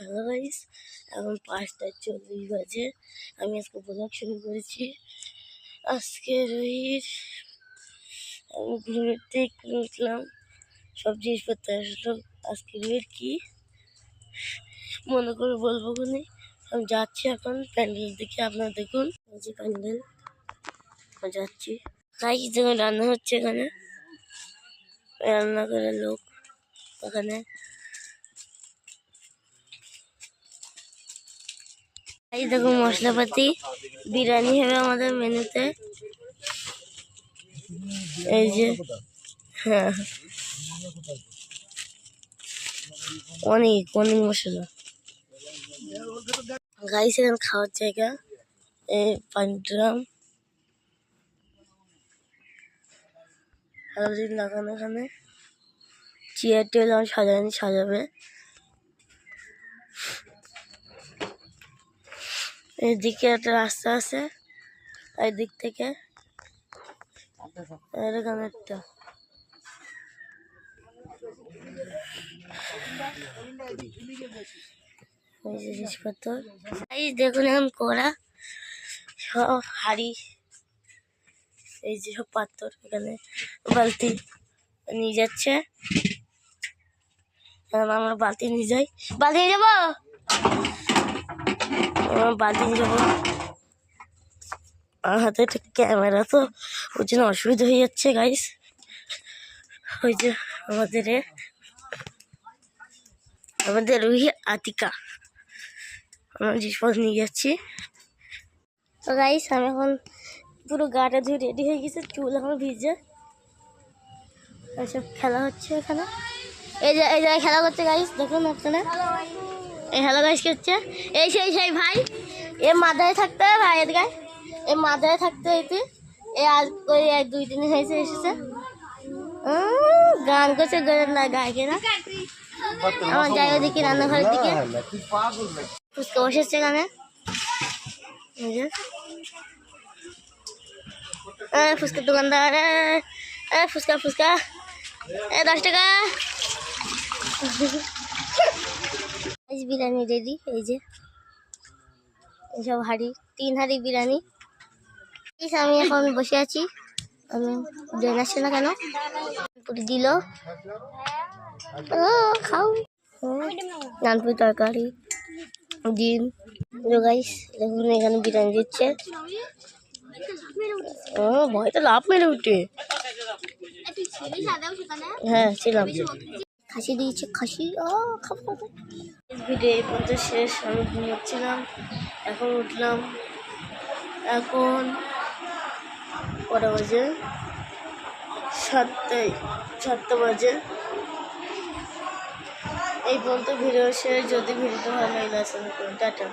Hello guys এখন পাঁচটা চল্লিশ বাজে। আমি আজকে ব্লগ শুরু করেছি। আজকে রোহিত আমি থেকে উঠলাম, সব জিনিসপত্র আসলো। আজকে রোহিত কি? মনে করে বলব কোনে আমি যাচ্ছি এখন প্যান্ডেল দিকে, আপনারা দেখুন। যে প্যান্ডেল যাচ্ছি। গাইস দেখুন রান্না হচ্ছে এখানে। রান্না করে লোক এখানে এই দেখো মশলাপাতি, বিরিয়ানি হবে আমাদের মেনুতে। এই যে হ্যাঁ। অনেক অনেক মশলা। গাইস, এখানে খাওয়ার জায়গা, এই পান্ড্রাম দিন লাগানো এখানে। চেয়ার টেবিল আমার সাজানি সাজাবে। এদিকে একটা রাস্তা আছে এই দিক থেকে। এরকম একটা। জিনিসপত্র। দেখুন এখন কড়া, সব হাড়ি, এই যে সব পাথর এখানে। বালতি নিয়ে যাচ্ছে। আমরা বালতি নিয়ে যাই। বালতি নিয়ে যাব? আমার নিয়ে যাব আমার হাতে একটা ক্যামেরা তো ওই জন্য অসুবিধা হয়ে যাচ্ছে গাইস ওই যে আমাদের আমাদের রুহি আতিকা আমরা জিনিসপত্র নিয়ে যাচ্ছি তো গাইস আমি এখন পুরো গাটা ধুয়ে রেডি হয়ে গেছে চুল এখন ভিজে এসব খেলা হচ্ছে এখানে এই যে এই জায়গায় খেলা করছে গাইস দেখুন আপনারা হ্যালো গাইস কি হচ্ছে? এই সেই সেই ভাই। এ মাথায় থাকতে হবে ভাই এদিকে এ মাথায় থাকতে হইতে এ আজ এক দুই দিন হয়েছে এসেছে। গান করছে গান না গায়কে না? আমার যাই ওদিকে রান্নাঘরের দিকে। ফুচকা বসেছে এ, ফুচকার দোকানদার। ফুচকা ফুচকা। এ দশ টাকা। আজ বিরিয়ানি রেডি এই যে। এইসব হাড়ি, তিন হাড়ি বিরিয়ানি। যে আমি এখন বসে আছি। আমি ড্রেন আসছে না কেন? পুরি দিল। খাও। নানপুরি তরকারি, ডিম গাইস দেখুন এখানে বিরিয়ানি দিচ্ছে। ও, ভয় তো লাভ মেরে উঠে। হ্যাঁ ছিলাম খাসি দিয়েছে, খাসি। ও খাব। ভিডিও এই পর্যন্ত শেষ। আমি ঘুমোচ্ছিলাম এখন উঠলাম। এখন কটা বাজে? সাতটায়, সাতটা বাজে। এই পর্যন্ত ভিডিও শেষ। যদি ভিডিওটা ভালো লাগে টাটা।